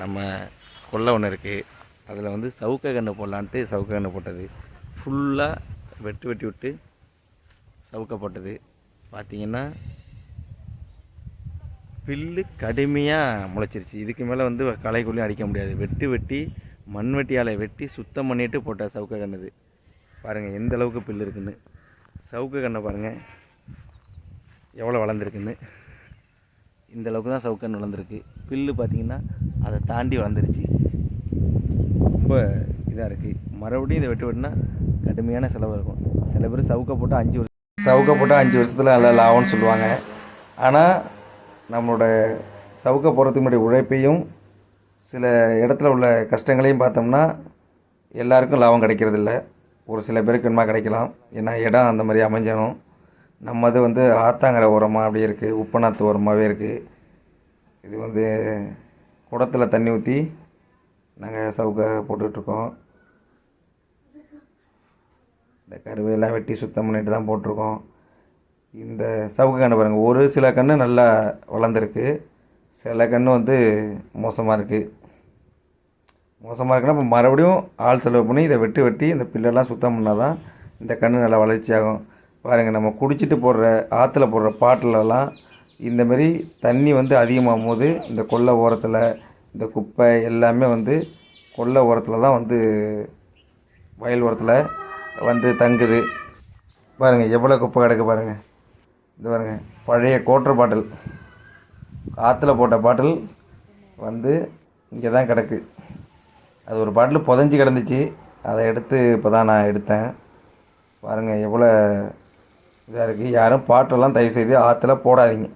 நம்ம கொல்லை ஒன்று இருக்குது அதில் வந்து சவுக்க கன்று போடலான்ட்டு சவுக்க கன்று போட்டது. ஃபுல்லாக வெட்டு வெட்டி விட்டு சவுக்க போட்டது. பார்த்திங்கன்னா பில்லு கடுமையாக முளைச்சிருச்சு. இதுக்கு மேலே வந்து களைக்குள்ளேயும் அடிக்க முடியாது. வெட்டு வெட்டி மண் வெட்டியால் வெட்டி சுத்தம் பண்ணிட்டு போட்ட சவுக்க கண்ணுது. பாருங்கள் எந்த அளவுக்கு பில் இருக்குன்னு. சவுக்க கண்ணை பாருங்கள் எவ்வளோ வளர்ந்துருக்குன்னு. இந்த அளவுக்கு தான் சவுக்கன் வளர்ந்துருக்கு. பில்லு பார்த்திங்கன்னா அதை தாண்டி வளர்ந்துருச்சு ரொம்ப இதாக இருக்குது மறுபடியும் இதை வெட்டு வெட்டினா கடுமையான செலவு இருக்கும். சில பேர் சவுக்க போட்டு அஞ்சு வருஷம் சவுக்க போட்டு அஞ்சு வருஷத்தில் நல்லா லாபம்னு சொல்லுவாங்க. ஆனால் நம்மளோட சவுக்க போகிறதுக்கு முன்னாடி உழைப்பையும் சில இடத்துல உள்ள கஷ்டங்களையும் பார்த்தோம்னா எல்லாருக்கும் லாபம் கிடைக்கிறதில்ல. ஒரு சில பேருக்கு வேணுமா கிடைக்கலாம். ஏன்னா இடம் அந்த மாதிரி அமைஞ்சணும் நம்மது வந்து ஆத்தாங்கரை ஓரமாக அப்படியே இருக்குது உப்பநாத்து ஓரமாகவே இருக்குது இது வந்து குடத்தில் தண்ணி ஊற்றி நாங்கள் சவுக்க போட்டுட்ருக்கோம். இந்த கருவையெல்லாம் வெட்டி சுத்தம் பண்ணிட்டு தான் போட்டிருக்கோம். இந்த சவுக்கு கன்று பாருங்கள் ஒரு சில கன்று நல்லா வளர்ந்துருக்கு. சில கன்று வந்து மோசமாக இருக்குது மோசமாக இருக்குன்னா இப்போ மறுபடியும் ஆள் செலவு பண்ணி இதை வெட்டி வெட்டி இந்த பில்லெல்லாம் சுத்தம் பண்ணால் தான் இந்த கன்று நல்லா வளர்ச்சி ஆகும் பாருங்கள் நம்ம குடிச்சிட்டு போடுற ஆற்றுல போடுற பாட்டிலெல்லாம் இந்தமாரி தண்ணி வந்து அதிகமாகும் போது இந்த கொல்லை ஓரத்தில் இந்த குப்பை எல்லாமே வந்து கொல்லை ஓரத்தில் தான் வந்து வயல் ஓரத்தில் வந்து தங்குது. பாருங்கள் எவ்வளோ குப்பை கிடக்கு பாருங்கள் இது பாருங்கள் பழைய கோட்டர் பாட்டில் ஆற்றுல போட்ட பாட்டில் வந்து இங்கே தான் கிடக்கு. அது ஒரு பாட்டில் புதஞ்சி கிடந்துச்சு. அதை எடுத்து இப்போ தான் நான் எடுத்தேன். பாருங்கள் எவ்வளோ இதாக இருக்குது யாரும் பாட்டெல்லாம் தயவு செய்து ஆற்றுல போடாதீங்க.